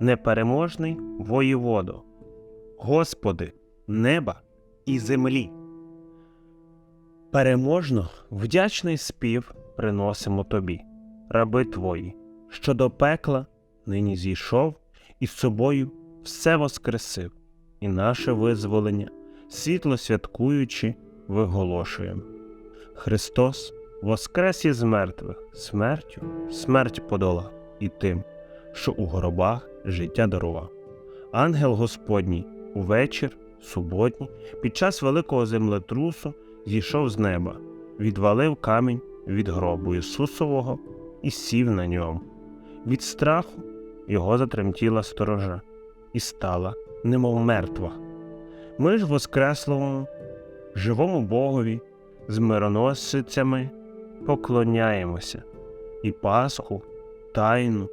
непереможний воєводо, Господи, неба і землі. Переможно вдячний спів приносимо тобі, раби твої, що до пекла нині зійшов і з собою все воскресив, і наше визволення, світло святкуючи, виголошуємо. Христос воскрес із мертвих, смертю, смерть подолав і тим, що у гробах життя дарував. Ангел Господній увечір, суботній, під час великого землетрусу зійшов з неба, відвалив камінь від гробу Ісусового і сів на ньому. Від страху його затремтіла сторожа і стала, немов мертва. Ми ж воскреслому, живому Богові, з мироносицями поклоняємося і Пасху, тайну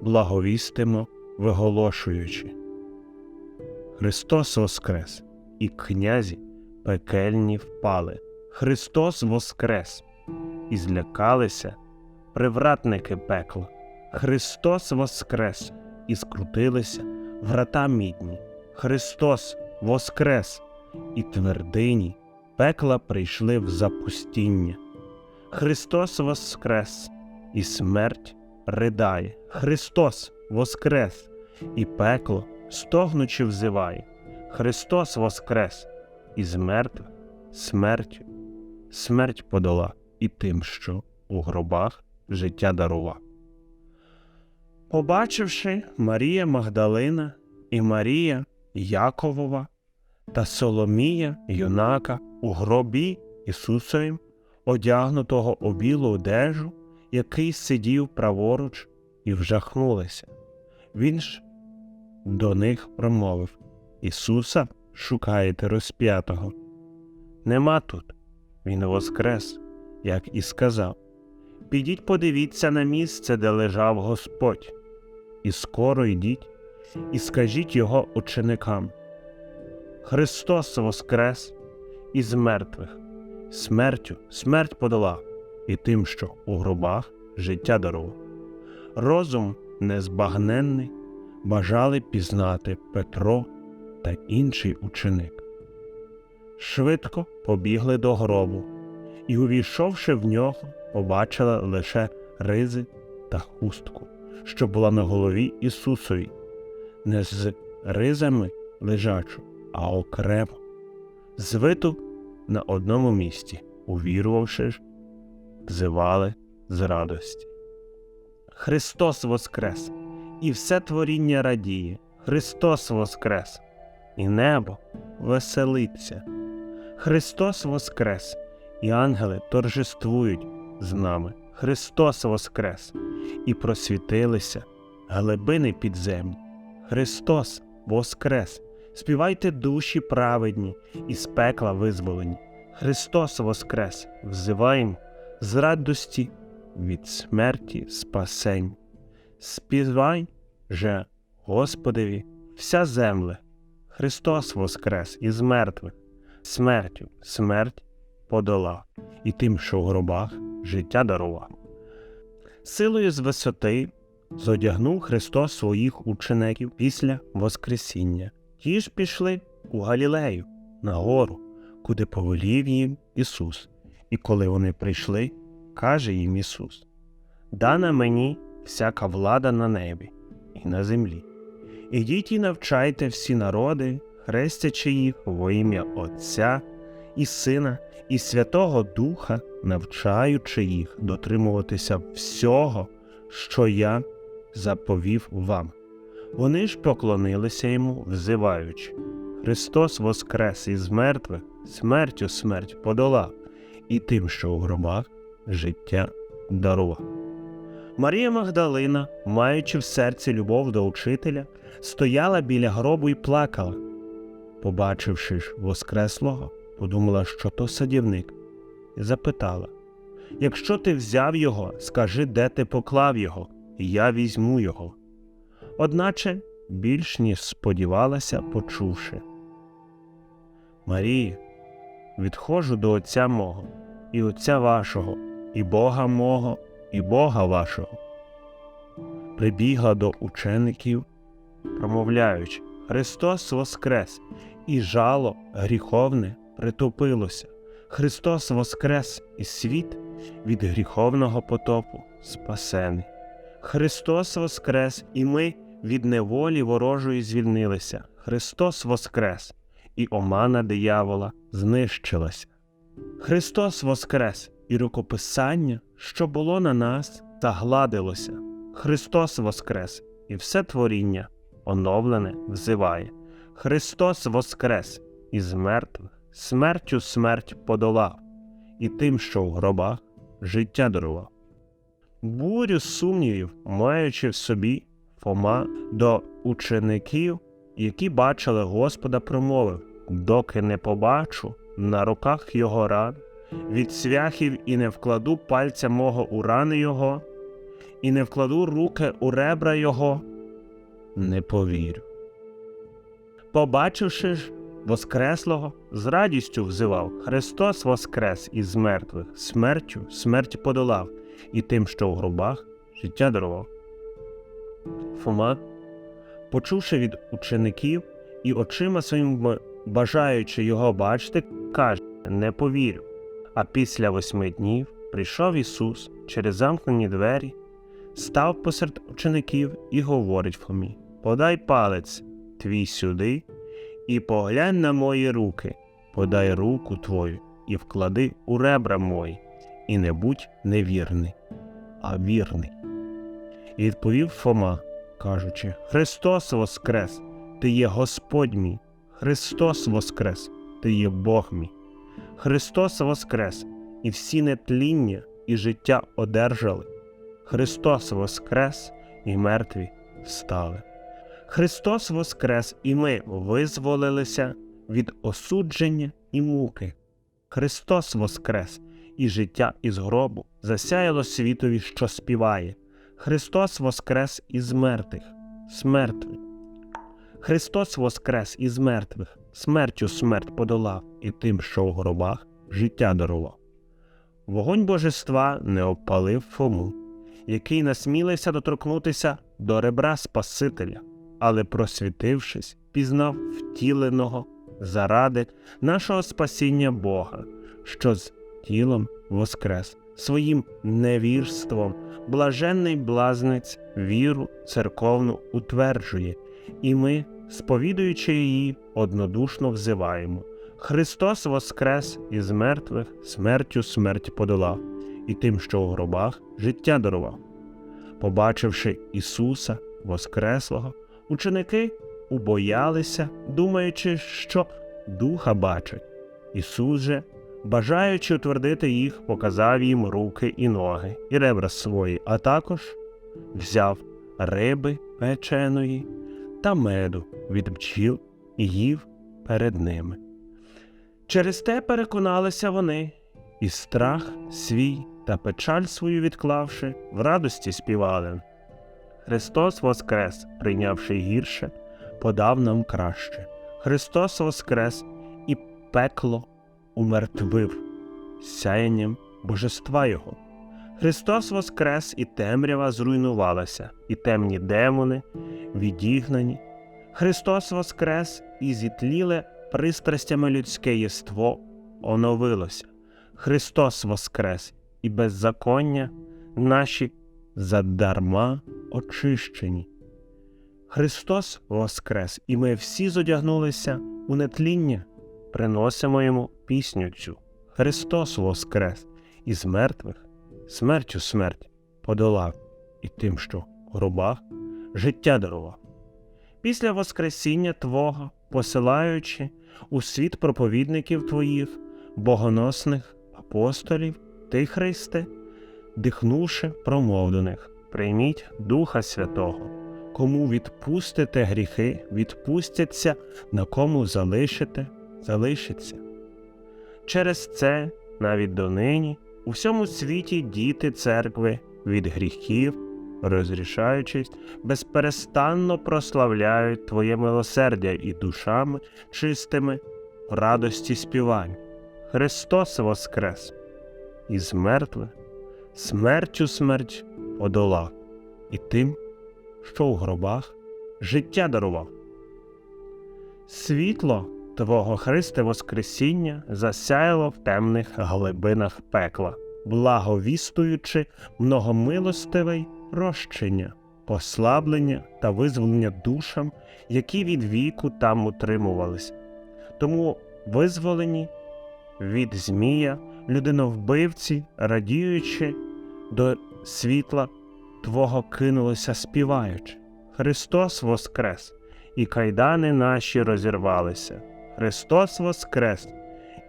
благовістимо, виголошуючи. Христос Воскрес, і князі пекельні впали. Христос Воскрес, і злякалися привратники пекла. Христос Воскрес, і скрутилися врата мідні. Христос Воскрес, і твердині пекла прийшли в запустіння. Христос Воскрес, і смерть ридає. Христос Воскрес, і пекло, стогнучи, взиває. Христос Воскрес, і мертвих смертю, смерть подола і тим, що у гробах життя дарував. Побачивши Марія Магдалина і Марія Яковова та Соломія юнака у гробі Ісусовім, одягнутого у білу одежу, який сидів праворуч, і вжахнулися. Він ж до них промовив Ісуса шукаєте розп'ятого. Нема тут. Він воскрес, як і сказав. Підіть подивіться на місце, де лежав Господь, і скоро йдіть, і скажіть його ученикам. Христос воскрес із мертвих, смертю смерть подолав, і тим, що у гробах життя дарував. Розум незбагненний бажали пізнати Петро та інший ученик. Швидко побігли до гробу, і, увійшовши в нього, побачила лише ризи та хустку, що була на голові Ісусові, не з ризами лежачу, а окремо, звиту на одному місці, увірувавши ж, взивали з радості. Христос Воскрес, і все творіння радіє, Христос Воскрес, і небо веселиться. Христос Воскрес, і ангели торжествують з нами. Христос Воскрес, і просвітилися глибини підземні. Христос Воскрес, співайте душі праведні, і з пекла визволені. Христос Воскрес, взиваємо з радості від смерті спасень. Співай же, Господеві, вся земле, Христос Воскрес із мертвих, смертю, смерть подолав, і тим, що в гробах життя дарував. Силою з висоти зодягнув Христос своїх учеників після Воскресіння. Ті ж пішли у Галілею на гору, куди повелів їм Ісус. І коли вони прийшли, каже їм Ісус: Дана мені всяка влада на небі і на землі. Ідіть і навчайте всі народи, хрестячи їх во ім'я Отця і Сина, і Святого Духа, навчаючи їх дотримуватися всього, що я заповів вам. Вони ж поклонилися йому, взиваючи. Христос воскрес із мертвих, смертю смерть подолав, і тим, що у гробах життя дарував. Марія Магдалина, маючи в серці любов до учителя, стояла біля гробу і плакала. Побачивши ж Воскреслого, подумала, що то садівник, і запитала Якщо ти взяв його, скажи, де ти поклав його, і я візьму його. Одначе більш ніж сподівалася, почувши. Марія, відходжу до Отця мого, і Отця вашого, і Бога мого, і Бога вашого. Прибігла до учеників промовляючи Христос воскрес, і жало гріховне притупилося. Христос воскрес, і світ від гріховного потопу спасений. Христос воскрес, і ми від неволі ворожої звільнилися. Христос воскрес, і омана диявола знищилася. Христос воскрес, і рукописання, що було на нас, загладилося. Христос воскрес, і все творіння оновлене взиває. Христос воскрес, із мертвих смертю смерть подолав, і тим, що в гробах життя дарував. Бурю сумнівів, маючи в собі Фома до учеників, які бачили Господа, промовив доки не побачу на руках його ран, від свяхів і не вкладу пальця мого у рани його, і не вкладу руки у ребра його, не повірю. Побачивши ж Воскреслого, з радістю взивав Христос воскрес із мертвих, смертю смерть подолав, і тим, що в гробах, життя дарував. Фома, почувши від учеників і очима своїм бажаючи його бачити, каже Не повірю. А після восьми днів прийшов Ісус через замкнені двері, став посеред учеників і говорить Фомі Подай палець твій сюди, і поглянь на мої руки, подай руку твою і вклади у ребра мої, і не будь невірний, а вірний. І відповів Фома, кажучи Христос воскрес, Ти є Господь мій, Христос воскрес, Ти є Бог мій. Христос воскрес, і всі нетління і життя одержали. Христос воскрес, і мертві встали. Христос воскрес, і ми визволилися від осудження і муки. Христос воскрес, і життя із гробу засяяло світові, що співає. Христос воскрес із мертвих, смертвих. Христос воскрес із мертвих, смертю смерть подолав, і тим, що в гробах життя дарував. Вогонь божества не обпалив Фому, який насмілився доторкнутися до ребра Спасителя, але, просвітившись, пізнав втіленого заради нашого спасіння Бога, що з тілом воскрес, своїм невірством, блаженний блазнець віру церковну утверджує, і ми, сповідуючи її, однодушно взиваємо. Христос воскрес із мертвих смертю смерть подолав, і тим, що у гробах життя дарував. Побачивши Ісуса Воскреслого, ученики убоялися, думаючи, що духа бачать. Ісус же, бажаючи утвердити їх, показав їм руки і ноги, і ребра свої, а також взяв риби печеної та меду від бджіл і їв перед ними. Через те переконалися вони, і страх свій та печаль свою відклавши, в радості співали. Христос Воскрес, прийнявши гірше, подав нам краще. Христос Воскрес і пекло умертвив сяянням божества Його. Христос Воскрес і темрява зруйнувалася, і темні демони відігнані. Христос Воскрес і зітліле пристрастями людське єство оновилося. Христос Воскрес і беззаконня наші задарма очищені. Христос Воскрес, і ми всі зодягнулися у нетління, приносимо йому пісню цю. Христос Воскрес, із мертвих, смертю смерть подолав, і тим, що в гробах життя дарував. Після Воскресіння Твого, посилаючи у світ проповідників Твоїх, богоносних апостолів, Ти, Христе, дихнувши, промов до них, прийміть Духа Святого, кому відпустите гріхи, відпустяться, на кому залишите, залишиться. Через це, навіть донині, у всьому світі діти церкви від гріхів, розрішаючись, безперестанно прославляють Твоє милосердя і душами чистими радості співань. Христос Воскрес! Із мертвих смертю смерть одолав, і тим, що в гробах життя дарував. Світло Твого Христе Воскресіння засяяло в темних глибинах пекла, благовістуючи многомилостивий прощення, послаблення та визволення душам, які від віку там утримувались. Тому визволені від Змія, людиновбивці, радіючи до світла Твого кинулися співаючи. Христос Воскрес, і кайдани наші розірвалися. Христос Воскрес,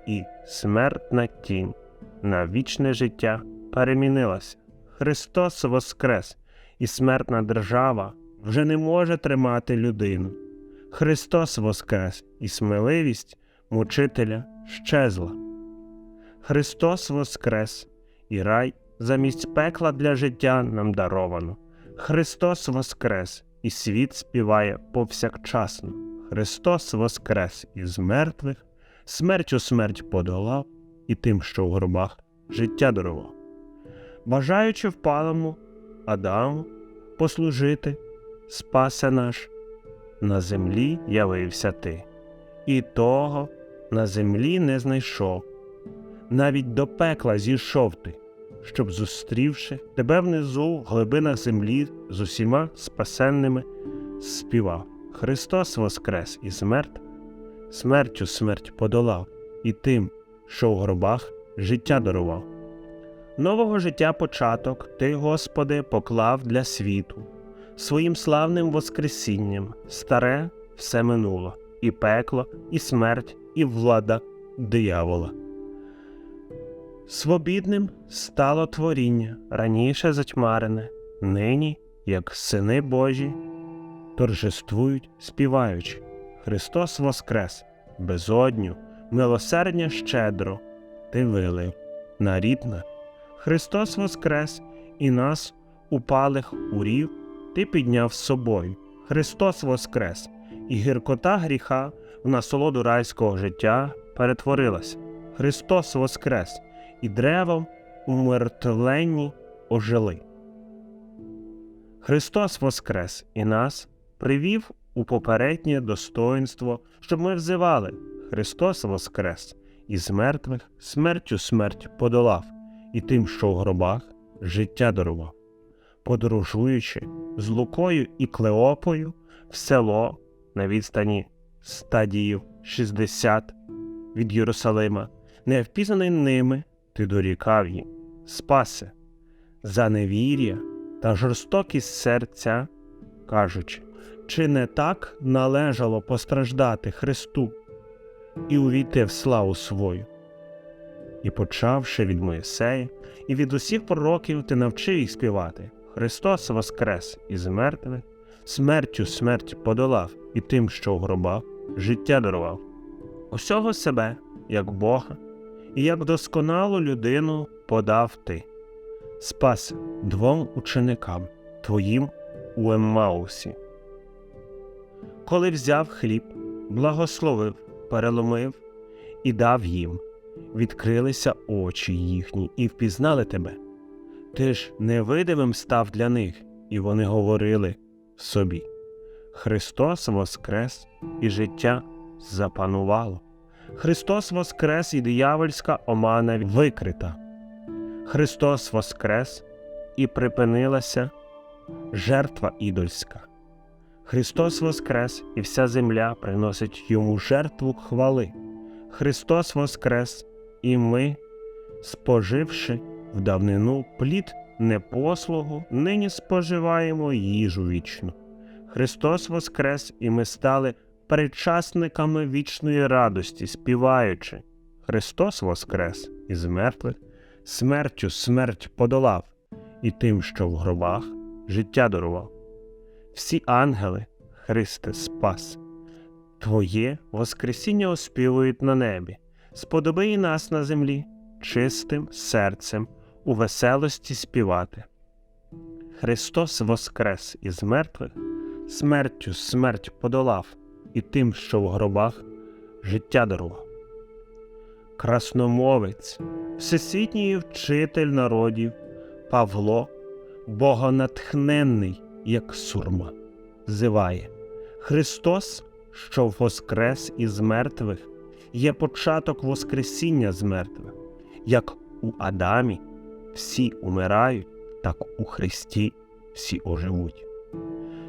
і смертна тінь на вічне життя перемінилася. Христос Воскрес, і смертна держава вже не може тримати людину. Христос Воскрес, і сміливість мучителя щезла. Христос Воскрес, і рай замість пекла для життя нам даровано. Христос Воскрес, і світ співає повсякчасно. Христос Воскрес із мертвих, смертю смерть подолав, і тим, що в гробах життя дарував. Бажаючи впалому Адаму послужити, спася наш, на землі явився ти, і того на землі не знайшов, навіть до пекла зійшов ти, щоб, зустрівши тебе внизу в глибинах землі з усіма спасенними, співав. Христос воскрес із мертв, смертю смерть подолав, і тим, що в гробах життя дарував. Нового життя початок Ти, Господи, поклав для світу, своїм славним Воскресінням, старе все минуло, і пекло, і смерть, і влада диявола. Свобідним стало творіння, раніше затьмарене, нині, як сини Божі, торжествують, співаючи Христос Воскрес, безодню, милосердня щедро, ти вилив на рідна. Христос Воскрес, і нас, упалих урів, ти підняв з собою. Христос Воскрес, і гіркота гріха в насолоду райського життя перетворилася. Христос Воскрес, і древом умертвленні ожили. Христос Воскрес і нас привів у попереднє достоинство, щоб ми взивали Христос Воскрес, із мертвих смертю смерть подолав, і тим, що в гробах життя дарував. Подорожуючи з Лукою і Клеопою в село на відстані стадіїв 60 від Єрусалима, не впізнаний ними, ти дорікав їм, спасе, за невір'я та жорстокість серця, кажучи, чи не так належало постраждати Христу і увійти в славу свою? І почавши від Моїсея, і від усіх пророків ти навчив їх співати Христос воскрес із мертвих, смертю смерть подолав, і тим, що в гробах, життя дарував. Усього себе, як Бога, і як досконалу людину подав ти, спас двом ученикам твоїм у Еммаусі. Коли взяв хліб, благословив, переломив і дав їм, відкрилися очі їхні і впізнали тебе. Ти ж невидимим став для них, і вони говорили собі: Христос воскрес, і життя запанувало. Христос воскрес, і диявольська омана викрита. Христос воскрес, і припинилася жертва ідольська. Христос воскрес, і вся земля приносить йому жертву хвали. Христос воскрес, і ми, споживши в давнину плід непослугу, нині споживаємо їжу вічну. Христос воскрес, і ми стали причасниками вічної радості, співаючи. Христос воскрес із мертвих, смертю смерть подолав, і тим, що в гробах життя дарував. Всі ангели, Христе, спас, Твоє Воскресіння оспівують на небі, сподоби і нас на землі, чистим серцем у веселості співати. Христос воскрес із мертвих, смертю смерть подолав, і тим, що в гробах життя дарував. Красномовець, всесвітній вчитель народів, Павло, богонатхненний, як сурма, зиває. Христос, що воскрес із мертвих, є початок Воскресіння з мертвих, як у Адамі всі умирають, так у Христі всі оживуть.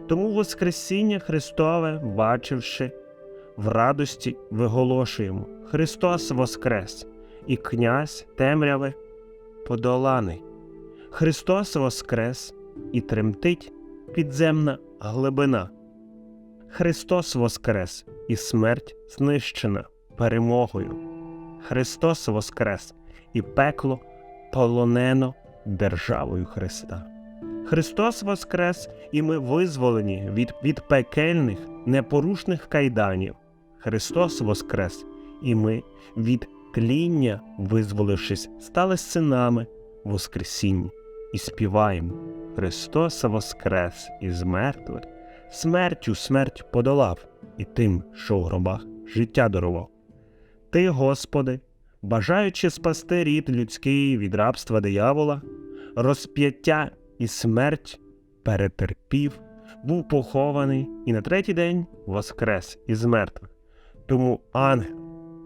Тому Воскресіння Христове, бачивши, в радості виголошуємо Христос Воскрес, і князь темряви подоланий. Христос Воскрес і тремтить підземна глибина. Христос Воскрес і смерть знищена перемогою. Христос Воскрес і пекло полонено державою Христа. Христос Воскрес, і ми визволені від, від пекельних, непорушних кайданів. Христос Воскрес, і ми від тління, визволившись, стали синами Воскресіння і співаємо Христос Воскрес із мертвих, смертю смерть подолав, і тим, що в гробах життя дарував. Ти, Господи, бажаючи спасти рід людський від рабства диявола, розп'яття і смерть перетерпів, був похований і на третій день воскрес із мертвих. Тому ангел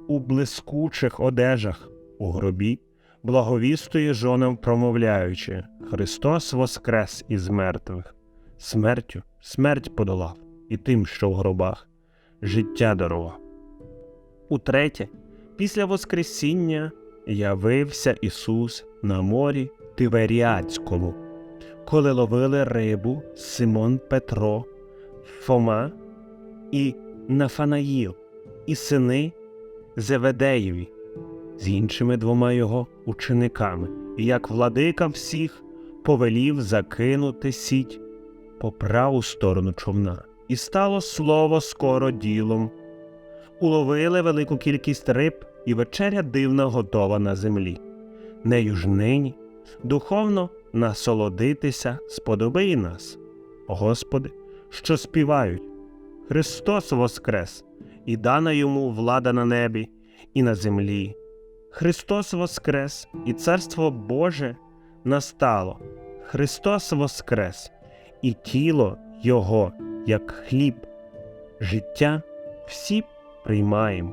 у блискучих одежах у гробі благовістує жонам, промовляючи Христос воскрес із мертвих, смертю смерть подолав, і тим, що в гробах. Життя дарував. Утретє, після Воскресіння явився Ісус на морі Тиверіадському, коли ловили рибу Симон Петро, Фома і Нафанаїл, і сини Зеведеєві з іншими двома його учениками, і як владика всіх повелів закинути сіть по праву сторону човна. І стало слово скоро ділом. Уловили велику кількість риб, і вечеря дивна готова на землі. Нею ж нині духовно насолодитися сподоби і нас, Господи, що співають Христос Воскрес, і дана йому влада на небі і на землі. Христос Воскрес, і Царство Боже настало. Христос Воскрес, і тіло Його, як хліб, життя всі приймаємо.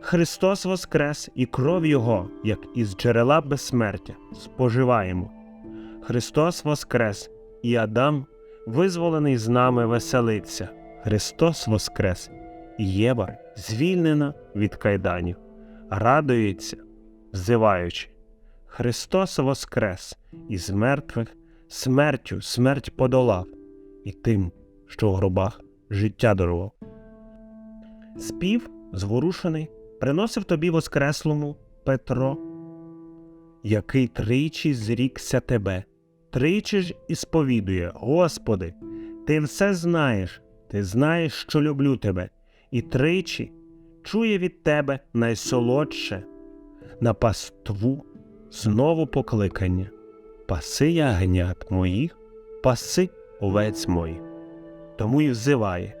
Христос Воскрес, і кров Його, як із джерела безсмертя, споживаємо. Христос Воскрес, і Адам, визволений з нами, веселиться. Христос Воскрес, і Єва звільнена від кайданів, радується, взиваючи. Христос Воскрес, із мертвих смертю смерть подолав, і тим, що в гробах життя дарував. Спів, зворушений, приносив тобі Воскреслому Петро, який тричі зрікся тебе, тричі ж і сповідує, Господи, ти все знаєш, ти знаєш, що люблю тебе, і тричі чує від тебе найсолодше на паству знову покликання. Паси ягнят моїх, паси овець моїх. Тому й взиває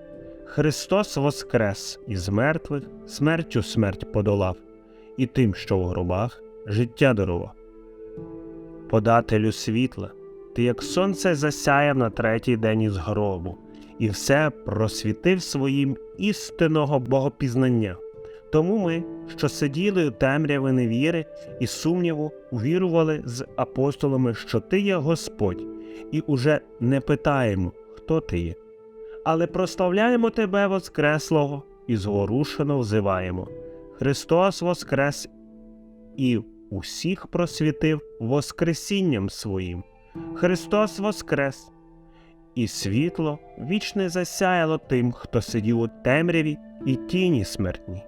Христос воскрес із мертвих, смертю смерть подолав, і тим, що в гробах життя дарував. Подателю світла, ти, як сонце засяяв на третій день із гробу, і все просвітив своїм істинного богопізнання. Тому ми, що сиділи у темряви невіри і сумніву, увірували з апостолами, що ти є Господь, і уже не питаємо, хто ти є. Але прославляємо тебе, Воскреслого, і зворушено взиваємо. Христос Воскрес і усіх просвітив Воскресінням своїм. Христос Воскрес, і світло вічне засяяло тим, хто сидів у темряві і тіні смертні.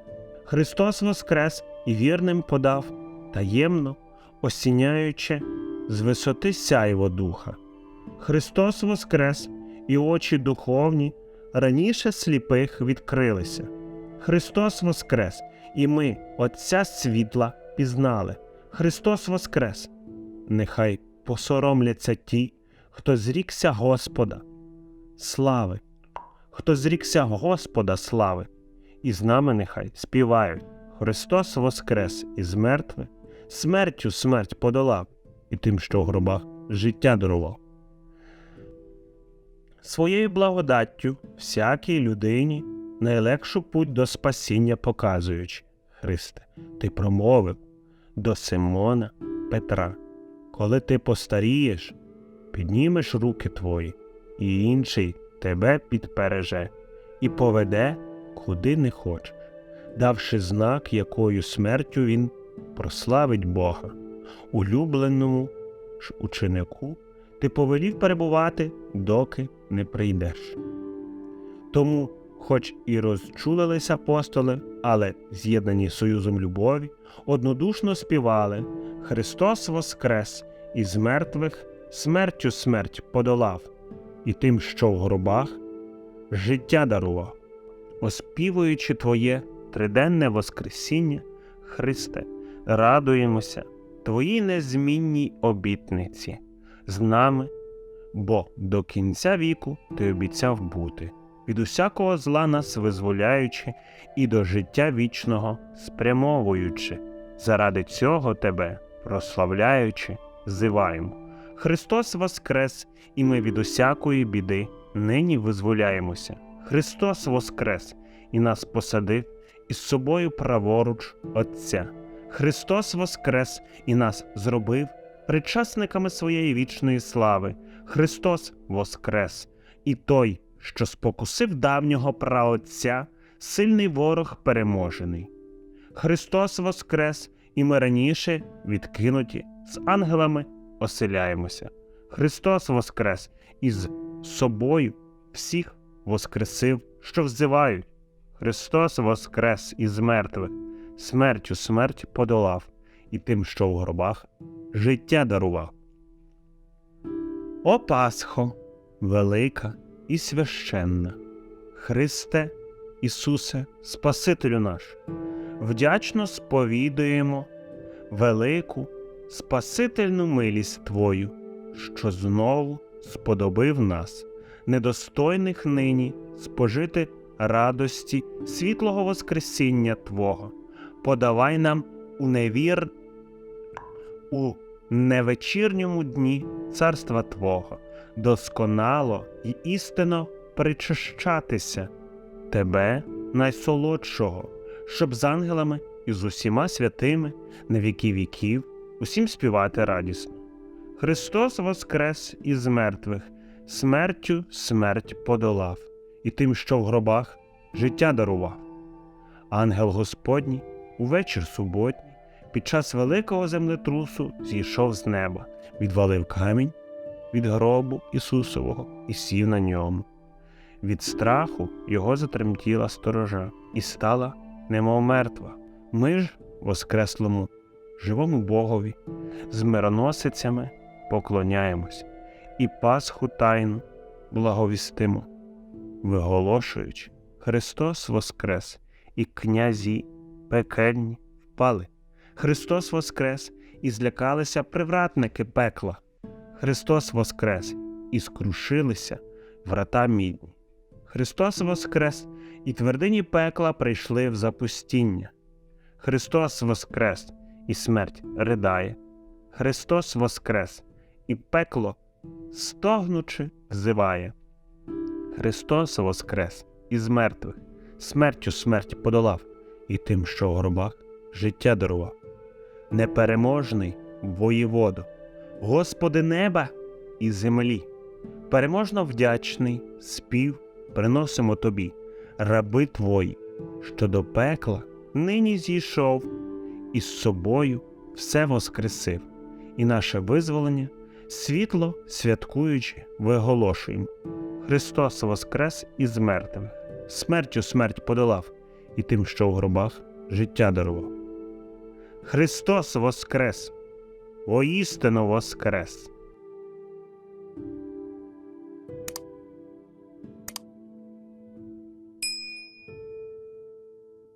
Христос Воскрес і вірним подав, таємно, осіняючи з висоти сяйво духа. Христос Воскрес, і очі духовні раніше сліпих відкрилися. Христос Воскрес, і ми Отця світла пізнали. Христос Воскрес, нехай посоромляться ті, хто зрікся Господа, слави, хто зрікся Господа слави і з нами нехай співають Христос Воскрес із мертвих, смертю смерть подолав, і тим, що в гробах життя дарував. своєю благодаттю всякій людині найлегшу путь до спасіння показуючи. Христе, ти промовив до Симона Петра, коли ти постарієш, піднімеш руки твої, і інший тебе підпереже і поведе, куди не хочеш, давши знак, якою смертю він прославить Бога. Улюбленому ж ученику ти повелів перебувати, доки не прийдеш. Тому, хоч і розчулились апостоли, але з'єднані союзом любові, однодушно співали Христос воскрес із мертвих смертю смерть подолав, і тим, що в гробах, життя дарував. Оспівуючи Твоє триденне Воскресіння, Христе, радуємося Твоїй незмінній обітниці з нами, бо до кінця віку Ти обіцяв бути, від усякого зла нас визволяючи і до життя вічного спрямовуючи, заради цього Тебе, прославляючи, зиваємо. Христос воскрес, і ми від усякої біди нині визволяємося. Христос воскрес і нас посадив із собою праворуч Отця. Христос воскрес і нас зробив причасниками своєї вічної слави. Христос воскрес, і той, що спокусив давнього праотця, сильний ворог переможений. Христос воскрес, і ми раніше відкинуті з ангелами оселяємося. Христос воскрес і з собою всіх воскресив, що взивають. Христос воскрес із мертвих, смертю смерть подолав, і тим, що в гробах, життя дарував. О Пасхо, велика і священна, Христе, Ісусе, Спасителю наш, вдячно сповідуємо велику Спасительну милість Твою, що знову сподобив нас, недостойних нині спожити радості світлого Воскресіння Твого, подавай нам у невір, у невечірньому дні царства Твого, досконало і істинно причащатися Тебе, найсолодшого, щоб з ангелами і з усіма святими на віки віків усім співати радісно. Христос воскрес із мертвих, смертю смерть подолав, і тим, що в гробах, життя дарував. Ангел Господній увечір суботній, під час великого землетрусу зійшов з неба, відвалив камінь від гробу Ісусового і сів на ньому. Від страху його затремтіла сторожа і стала, немов мертва. Ми ж, воскреслому, живому Богові, з мироносицями поклоняємось і Пасху тайну благовістимо, виголошуючи Христос Воскрес, і князі пекельні впали. Христос Воскрес, і злякалися привратники пекла. Христос Воскрес, і скрушилися врата мідні. Христос Воскрес, і твердині пекла прийшли в запустіння. Христос Воскрес, і смерть ридає. Христос Воскрес, і пекло, стогнучи, взиває. Христос Воскрес із мертвих, смертю смерть подолав, і тим, що в гробах, життя дарував. Непереможний воєводо, Господи неба і землі, переможно вдячний спів приносимо тобі, раби твої, що до пекла нині зійшов, і з собою все воскресив, і наше визволення світло святкуючи, виголошуємо. Христос воскрес із мертвих, смертю смерть подолав, і тим, що в гробах, життя дарував. Христос воскрес, воістину воскрес!